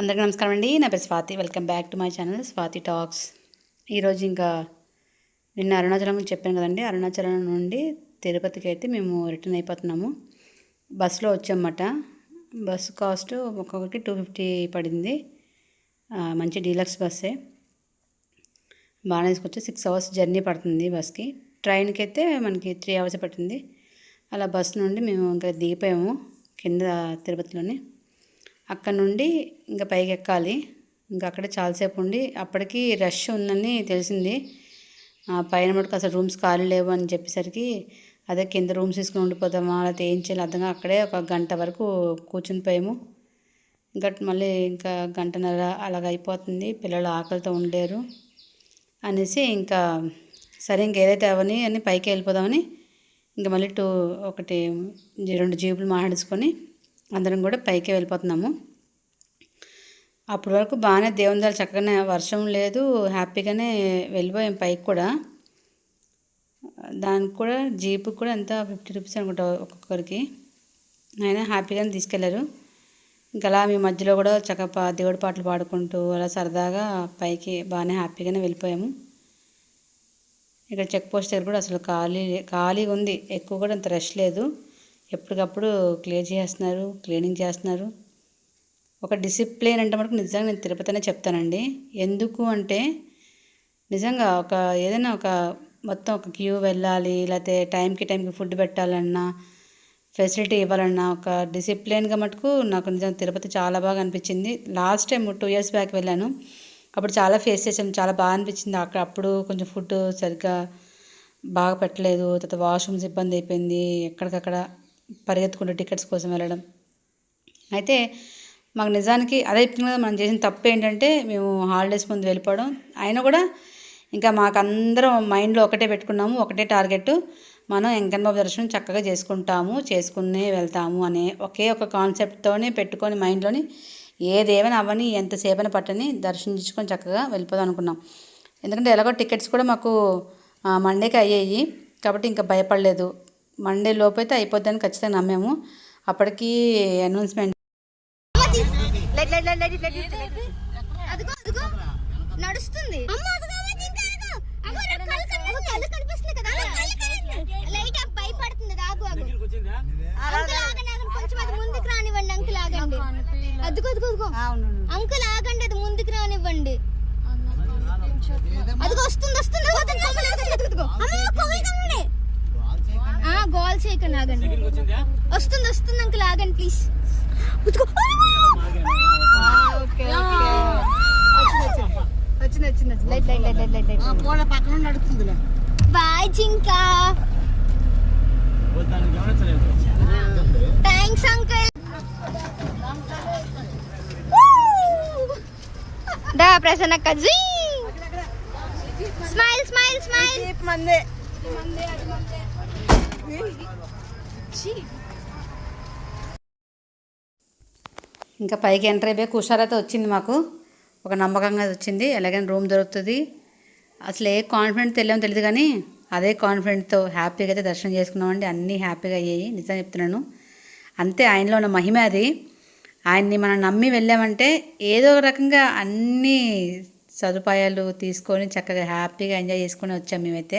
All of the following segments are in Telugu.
అందరికీ నమస్కారం అండి. నా పేరు Swathi. Welcome back to my channel Swathi talks. ఈరోజు ఇంకా నిన్న అరుణాచలం గురించి చెప్పాను కదండి. అరుణాచలం నుండి తిరుపతికి అయితే మేము రిటర్న్ అయిపోతున్నాము. బస్సులో వచ్చామన్నమాట. బస్సు కాస్ట్ ఒక్కొక్కరికి టూ ఫిఫ్టీ పడింది. మంచి డీలక్స్ బస్సే. బాగా తీసుకొచ్చి సిక్స్ అవర్స్ జర్నీ పడుతుంది బస్కి ట్రైన్కి అయితే మనకి త్రీ అవర్స్ పట్టింది. అలా బస్సు నుండి మేము ఇంకా దిగిపోయాము కింద తిరుపతిలోనే. అక్కడ నుండి ఇంకా పైకి ఎక్కాలి ఇంకా అక్కడే చాలాసేపు ఉండి అప్పటికి రష్ ఉందని తెలిసింది. ఆ, పైన మటుకు అసలు రూమ్స్ ఖాళీ లేవు అని చెప్పేసరికి అదే కింద రూమ్స్ తీసుకుని ఉండిపోదామా లేకపోతే ఏం చేయాలి అర్థంగా అక్కడే ఒక గంట వరకు కూర్చుని పోయాము. ఇంకా మళ్ళీ ఇంకా గంటన్నర అలాగ అయిపోతుంది. పిల్లలు ఆకలితో ఉండలేరు అనేసి ఇంకా సరే ఇంకేదైతే అవని అని పైకి వెళ్ళిపోదామని ఇంకా మళ్ళీ టూ ఒకటి రెండు జీపులు మాట్లాడుకొని అందరం కూడా పైకి వెళ్ళిపోతున్నాము. అప్పటి వరకు బాగానే దేవుని దగ్గర చక్కగానే వర్షం లేదు హ్యాపీగానే వెళ్ళిపోయాం పైకి కూడా. దానికి కూడా జీపుకి కూడా ఎంత ఫిఫ్టీ రూపీస్ అనుకుంటా ఒక్కొక్కరికి. అయినా హ్యాపీగానే తీసుకెళ్ళారు. ఇంకా అలా మీ మధ్యలో కూడా చక్కగా దేవుడి పాటలు పాడుకుంటూ అలా సరదాగా పైకి బాగానే హ్యాపీగానే వెళ్ళిపోయాము. ఇక్కడ చెక్ పోస్ట్ దగ్గర కూడా అసలు ఖాళీ ఖాళీగా ఉంది. ఎక్కువ కూడా అంత రష్ లేదు. ఎప్పటికప్పుడు క్లియర్ చేస్తున్నారు క్లీనింగ్ చేస్తున్నారు. ఒక డిసిప్లిన్ అంటే మనకు నిజంగా నేను తిరుపతినే చెప్తానండి. ఎందుకు అంటే నిజంగా ఒక ఏదైనా ఒక మొత్తం ఒక క్యూ వెళ్ళాలి లేకపోతే టైంకి టైంకి ఫుడ్ పెట్టాలన్నా ఫెసిలిటీ ఇవ్వాలన్నా ఒక డిసిప్లిన్గా మటుకు నాకు నిజంగా తిరుపతి చాలా బాగా అనిపించింది. Last time two years back వెళ్ళాను. అప్పుడు చాలా ఫేస్ చేసాం చాలా బాగా అనిపించింది. అక్కడ అప్పుడు కొంచెం ఫుడ్ సరిగ్గా బాగా పెట్టలేదు తర్వాత వాష్రూమ్స్ ఇబ్బంది అయిపోయింది ఎక్కడికక్కడ పరిగెత్తుకుంటూ టికెట్స్ కోసం వెళ్ళడం. అయితే మాకు నిజానికి అదే చెప్తున్నా కదా మనం చేసిన తప్పు ఏంటంటే మేము హాలిడేస్ ముందు వెళ్ళిపోవడం. అయినా కూడా ఇంకా మాకు అందరం మైండ్లో ఒకటే పెట్టుకున్నాము ఒకటే టార్గెట్ మనం వెంకన్న బాబు దర్శనం చక్కగా చేసుకుంటాము చేసుకునే వెళ్తాము అనే ఒకే ఒక కాన్సెప్ట్తోనే పెట్టుకొని మైండ్లోని ఏదేమైనా అవని ఎంతసేపైనా పట్టని దర్శించుకొని చక్కగా వెళ్ళిపోదాం అనుకున్నాం. ఎందుకంటే ఎలాగో టికెట్స్ కూడా మాకు మండేకి అయ్యాయి. కాబట్టి ఇంకా భయపడలేదు. మండే లోపైతే అయిపోద్దని ఖచ్చితంగా నమ్మాము. అప్పటికి అనౌన్స్మెంట్ నడుస్తుంది. అంకుల్ ఆగండి అది ముందుకు రానివ్వండి అది ముందుకు రానివ్వండి. అదిగో వస్తుంది వస్తుంది. చేయకండి ఆగండి వస్తుంది వస్తుంది అంకుల్ ఆగండి ప్లీజ్. వచ్చింది వచ్చింది. Light light light light light పోల పక్కన నడుస్తుందిలే బాయ్ జింకా. Thanks uncle. దా ప్రసన్నక్క జీ. Smile smile smile. మందే. ఇంకా పైకి ఎంటర్ అయిపోయి హుషారైతే వచ్చింది మాకు. ఒక నమ్మకంగా వచ్చింది. ఎలాగైనా రూమ్ దొరుకుతుంది. అసలు ఏ కాన్ఫిడెంట్ తెలియమో తెలియదు కానీ అదే కాన్ఫిడెంట్తో హ్యాపీగా అయితే దర్శనం చేసుకున్నామండి. అన్నీ హ్యాపీగా అయ్యాయి. నిజం చెప్తున్నాను. అంతే ఆయనలో ఉన్న మహిమ అది. ఆయన్ని మనం నమ్మి వెళ్ళామంటే ఏదో ఒక రకంగా అన్ని సదుపాయాలు తీసుకొని చక్కగా హ్యాపీగా ఎంజాయ్ చేసుకొని వచ్చాం మేమైతే.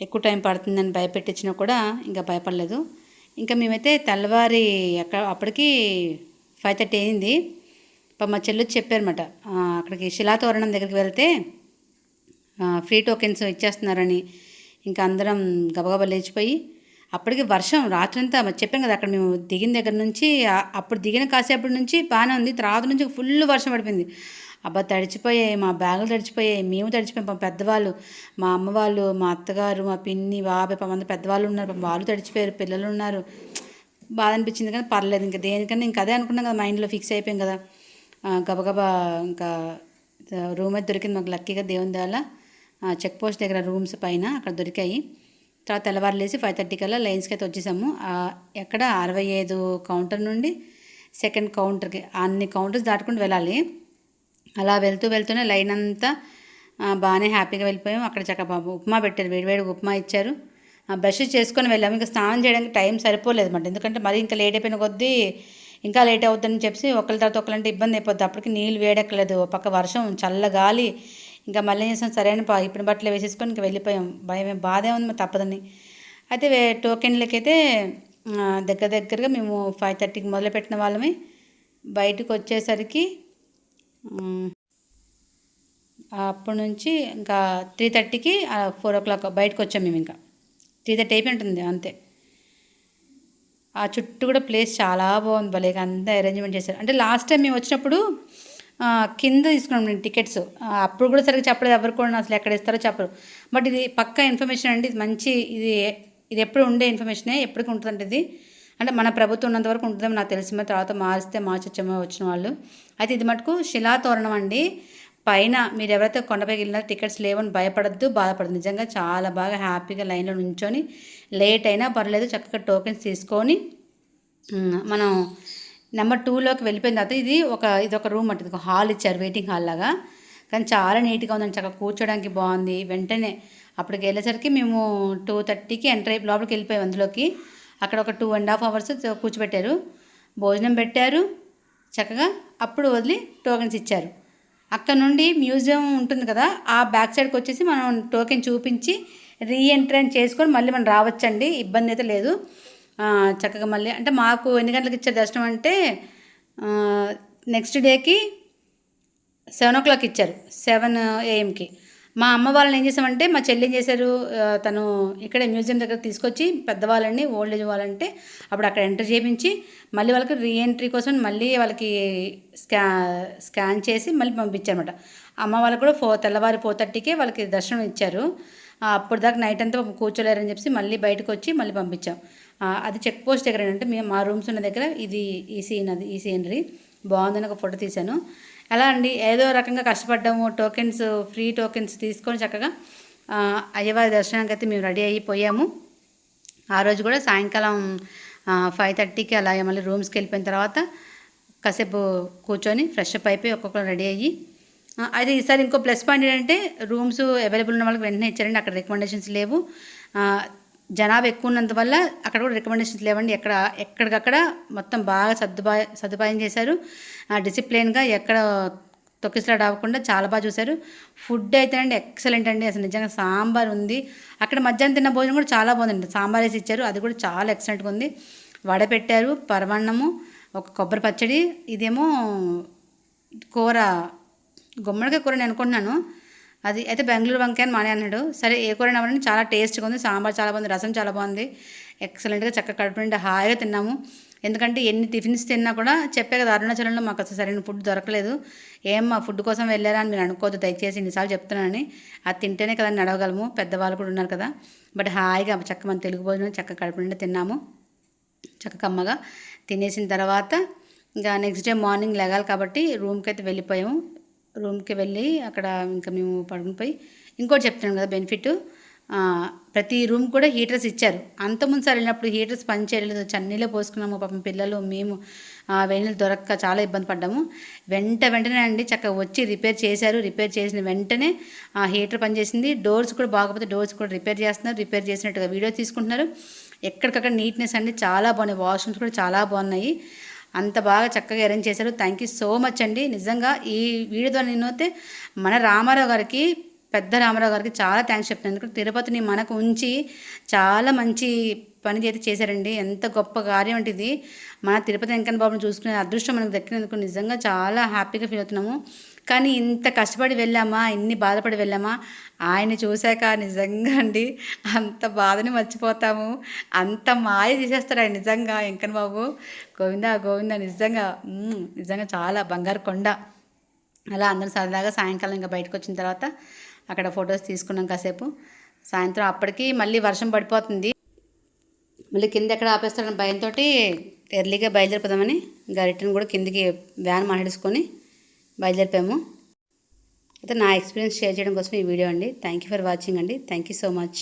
ఎక్కువ టైం పడుతుందని భయపెట్టించినా కూడా ఇంకా భయపడలేదు. ఇంకా మేమైతే తెల్లవారి అక్కడ అప్పటికి ఫైవ్ థర్టీ అయింది. మా చెల్లి చెప్పారన్నమాట. అక్కడికి శిలాతోరణం దగ్గరికి వెళ్తే ఫ్రీ టోకెన్స్ ఇచ్చేస్తున్నారని. ఇంకా అందరం గబగబా లేచిపోయి అప్పటికి వర్షం రాత్రంతా మరి చెప్పాం కదా అక్కడ మేము దిగిన దగ్గర నుంచి అప్పుడు దిగిన కాసేపటి నుంచి బాగానే ఉంది. తర్వాత నుంచి ఫుల్ వర్షం పడిపోయింది. అబ్బా తడిచిపోయాయి మా బ్యాగులు తడిచిపోయాయి మేము తడిచిపోయాం పాపం పెద్దవాళ్ళు. మా అమ్మ వాళ్ళు మా అత్తగారు మా పిన్ని బాబాయ్ పాపం అందరు పెద్దవాళ్ళు ఉన్నారు పాపం వాళ్ళు తడిచిపోయారు పిల్లలు ఉన్నారు. బాధ అనిపించింది కానీ పర్లేదు ఇంకా దేనికన్నా ఇంకా అదే అనుకున్నాం కదా మైండ్లో ఫిక్స్ అయిపోయాం కదా. గబగబా ఇంకా రూమ్ అయితే దొరికింది మాకు లక్కీగా దేవుని దాల చెక్ పోస్ట్ దగ్గర రూమ్స్ పైన అక్కడ దొరికాయి. తర్వాత తెల్లవారులేసి ఫైవ్ థర్టీ కల్లా లైన్స్కి అయితే వచ్చేసాము. ఎక్కడ అరవై ఐదు కౌంటర్ నుండి సెకండ్ కౌంటర్కి అన్ని కౌంటర్స్ దాటుకుంటూ వెళ్ళాలి. అలా వెళ్తూ వెళ్తూనే లైన్ అంతా బాగానే హ్యాపీగా వెళ్ళిపోయాం. అక్కడ చక్కగా ఉప్మా పెట్టారు వేడివేడి ఉప్మా ఇచ్చారు. బ్రష్ చేసుకొని వెళ్ళాము ఇంకా స్నానం చేయడానికి టైం సరిపోలేదు అనమాట ఎందుకంటే మరి ఇంకా లేట్ అయిపోయిన కొద్దీ ఇంకా లేట్ అవుతుందని చెప్పి ఒకరి తర్వాత ఒకరంటే ఇబ్బంది అయిపోద్ది. అప్పటికి నీళ్ళు వేడెక్కలేదు పక్క వర్షం చల్ల గాలి ఇంకా మళ్ళీ చేసాం? సరైన ఇప్పుడు బట్టలు వేసేసుకొని ఇంకా వెళ్ళిపోయాం. భయం బాధే ఉంది మరి తప్పదని. అయితే టోకెన్లకైతే దగ్గర దగ్గరగా మేము ఫైవ్ థర్టీకి మొదలుపెట్టిన వాళ్ళమే బయటకు వచ్చేసరికి అప్పటి నుంచి ఇంకా త్రీ థర్టీకి ఫోర్ ఓ క్లాక్ బయటకు వచ్చాం మేము ఇంకా. త్రీ థర్టీ అయిపోయి ఉంటుంది అంతే. ఆ చుట్టూ కూడా ప్లేస్ చాలా బాగుంది భలే అంతా అరేంజ్మెంట్ చేశారు. అంటే లాస్ట్ టైం మేము వచ్చినప్పుడు కింద తీసుకున్నాం నేను టికెట్స్ అప్పుడు కూడా సరిగ్గా చెప్పలేదు ఎవరు కూడా అసలు ఎక్కడ ఇస్తారో చెప్పరు. బట్ ఇది పక్కా ఇన్ఫర్మేషన్ అండి ఇది మంచి ఇది ఇది ఎప్పుడు ఉండే ఇన్ఫర్మేషనే ఎప్పటికి ఉంటుందంటే ఇది. అంటే మన ప్రభుత్వం ఉన్నంత వరకు నాకు తెలిసిన తర్వాత మారిస్తే మార్చొచ్చేమో వచ్చిన వాళ్ళు. అయితే ఇది మటుకు శిలాతోరణం అండి. పైన మీరు ఎవరైతే కొండపైకి వెళ్ళినా టికెట్స్ లేవని భయపడద్దు బాధపడదు నిజంగా చాలా బాగా హ్యాపీగా లైన్లో నుంచొని లేట్ అయినా పర్లేదు చక్కగా టోకెన్స్ తీసుకొని మనం నెంబర్ టూలోకి వెళ్ళిపోయిన తర్వాత ఇది ఒక ఇది ఒక రూమ్ అంటే ఒక హాల్ ఇచ్చారు వెయిటింగ్ హాల్ లాగా. కానీ చాలా నీట్గా ఉందండి చక్కగా కూర్చోడానికి బాగుంది. వెంటనే అప్పటికి వెళ్ళేసరికి మేము టూ థర్టీకి ఎంటర్ అయిపోయి లోపలికి వెళ్ళిపోయాం అందులోకి. అక్కడ ఒక టూ అండ్ హాఫ్ అవర్స్ కూర్చోబెట్టారు. భోజనం పెట్టారు. చక్కగా అప్పుడు వదిలి టోకెన్స్ ఇచ్చారు. అక్కడ నుండి మ్యూజియం ఉంటుంది కదా ఆ బ్యాక్ సైడ్కి వచ్చేసి మనం టోకెన్ చూపించి రీ ఎంట్రీ చేసుకొని మళ్ళీ మనం రావచ్చండి. ఇబ్బంది అయితే లేదు. చక్కగా మళ్ళీ అంటే మాకు ఎన్ని గంటలకు ఇచ్చారు దర్శనం అంటే నెక్స్ట్ డేకి సెవెన్ ఓ క్లాక్ ఇచ్చారు. సెవెన్ ఏఎంకి మా అమ్మ వాళ్ళని ఏం చేసామంటే మా చెల్లి ఏం చేశారు తను ఇక్కడే మ్యూజియం దగ్గర తీసుకొచ్చి పెద్దవాళ్ళని ఓల్డ్ ఏజ్ వాళ్ళంటే అప్పుడు అక్కడ ఎంటర్ చేయించి మళ్ళీ వాళ్ళకి రీ ఎంట్రీ కోసం మళ్ళీ వాళ్ళకి స్కా స్కాన్ చేసి మళ్ళీ పంపించారన్నమాట. అమ్మ వాళ్ళకి కూడా ఫోర్ తెల్లవారి ఫోర్ థర్టీకే వాళ్ళకి దర్శనం ఇచ్చారు. అప్పుడు దాకా నైట్ అంతా కూర్చోలేరని చెప్పి మళ్ళీ బయటకు వచ్చి మళ్ళీ పంపించాం. అది చెక్ పోస్ట్ దగ్గర అంటే మేము మా రూమ్స్ ఉన్న దగ్గర ఇది ఈ సీన్ అది ఈ సీనరీ. బాగుందని ఒక ఫోటో తీశాను. ఎలా అండి. ఏదో రకంగా కష్టపడ్డాము టోకెన్స్ ఫ్రీ టోకెన్స్ తీసుకొని చక్కగా అయ్యవారి దర్శనానికి అయితే మేము రెడీ అయిపోయాము ఆ రోజు కూడా సాయంకాలం ఫైవ్ థర్టీకి అలా మళ్ళీ రూమ్స్కి వెళ్ళిపోయిన తర్వాత కాసేపు కూర్చొని ఫ్రెష్ అప్ అయిపోయి ఒక్కొక్కరు రెడీ అయ్యి అయితే ఈసారి ఇంకో ప్లస్ పాయింట్ ఏంటంటే రూమ్స్ అవైలబుల్ ఉన్న వాళ్ళకి వెంటనే ఇచ్చారండి. అక్కడ రికమెండేషన్స్ లేవు. జనాభా ఎక్కువ ఉన్నంత వల్ల అక్కడ కూడా రికమెండేషన్స్ లేవండి. ఎక్కడ ఎక్కడికక్కడ మొత్తం బాగా సదుపాయ సదుపాయం చేశారు. డిసిప్లిన్గా ఎక్కడ తొక్కిసలాట అవ్వకుండా చాలా బాగా చూశారు. ఫుడ్ అయితే అండి ఎక్సలెంట్ అండి. అసలు నిజంగా సాంబార్ ఉంది. అక్కడ మధ్యాహ్నం తిన్న భోజనం కూడా చాలా బాగుందండి. సాంబార్ వేసి ఇచ్చారు. అది కూడా చాలా ఎక్సలెంట్గా ఉంది. వడ పెట్టారు పరమాన్నము ఒక కొబ్బరి పచ్చడి ఇదేమో కూర గుమ్మడికాయ కూర నేను అనుకుంటున్నాను. అది అయితే బెంగళూరు వంకాయ అని మానే అన్నాడు. సరే ఏ కూర అవ్వని చాలా టేస్ట్గా ఉంది సాంబార్ చాలా బాగుంది రసం చాలా బాగుంది. ఎక్సలెంట్గా చక్కగా కడుపు నిండా హాయిగా తిన్నాము. ఎందుకంటే ఎన్ని టిఫిన్స్ తిన్నా కూడా చెప్పే కదా అరుణాచలంలో మాకు అసలు సరైన ఫుడ్ దొరకలేదు. ఏం మా ఫుడ్ కోసం వెళ్ళారా అని మీరు అనుకోవద్దు దయచేసి ఇన్నిసార్లు చెప్తున్నానని. అది తింటేనే కదా నడవగలము పెద్దవాళ్ళు కూడా ఉన్నారు కదా. బట్ హాయిగా చక్క మన తెలుగు భోజనం చక్క కడుపు నిండా తిన్నాము. చక్క కమ్మగా తినేసిన తర్వాత ఇంకా నెక్స్ట్ డే మార్నింగ్ లెగాలి కాబట్టి రూమ్కి అయితే వెళ్ళిపోయాము. రూమ్కి వెళ్ళి అక్కడ ఇంకా మేము పడుకునిపోయి ఇంకోటి చెప్తున్నాను కదా బెనిఫిట్. ప్రతి రూమ్ కూడా హీటర్స్ ఇచ్చారు. అంతకుముందు సార్ వెళ్ళినప్పుడు హీటర్స్ పని చేయలేదు. చన్నీలో పోసుకున్నాము. పాపం పిల్లలు మేము ఆ, వెన్నీళ్ళు దొరక్క చాలా ఇబ్బంది పడ్డాము. వెంట వెంటనే అండి చక్కగా వచ్చి రిపేర్ చేశారు. రిపేర్ చేసిన వెంటనే ఆ హీటర్ పనిచేసింది డోర్స్ కూడా బాగపోతే డోర్స్ కూడా రిపేర్ చేస్తున్నారు. రిపేర్ చేసినట్టుగా వీడియో తీసుకుంటున్నారు. ఎక్కడికక్కడ నీట్నెస్ అండి. చాలా బాగున్నాయి. వాష్రూమ్స్ కూడా చాలా బాగున్నాయి. అంత బాగా చక్కగా అరేంజ్ చేశారు. థ్యాంక్ యూ సో మచ్ అండి. నిజంగా ఈ వీడియో ద్వారా నేనైతే మన రామారావు గారికి పెద్ద రామారావు గారికి చాలా థ్యాంక్స్ చెప్తాను ఎందుకంటే తిరుపతిని మనకు ఉంచి చాలా మంచి పని అయితే చేశారండి. ఎంత గొప్ప కార్యం అంటే ఇది. మన తిరుపతి వెంకన్న బాబుని చూసుకునే అదృష్టం మనకు దక్కినందుకు నిజంగా చాలా హ్యాపీగా ఫీల్ అవుతున్నాము. కానీ ఇంత కష్టపడి వెళ్ళామా? ఇన్ని బాధపడి వెళ్ళామా? ఆయన చూశాక నిజంగా అండి అంత బాధని మర్చిపోతాము. అంత మాయ చేసేస్తాడు ఆయన నిజంగా వెంకన్ బాబు. గోవిందా గోవిందా నిజంగా నిజంగా చాలా బంగారు కొండ. అలా అందరం సరదాగా సాయంకాలం ఇంకా బయటకు వచ్చిన తర్వాత అక్కడ ఫొటోస్ తీసుకున్నాం కాసేపు. సాయంత్రం అప్పటికి మళ్ళీ వర్షం పడిపోతుంది. మళ్ళీ కింద ఎక్కడ ఆపేస్తాడని భయంతో ఎర్లీగా బయలుదేరిపోదామని గరిటను కూడా కిందికి వ్యాన్ మాట్లాడుకొని బయలుదేరిపోయాము. అయితే నా ఎక్స్పీరియన్స్ షేర్ చేయడం కోసం ఈ వీడియో అండి. థ్యాంక్ యూ ఫర్ వాచింగ్ అండి. Thank you so much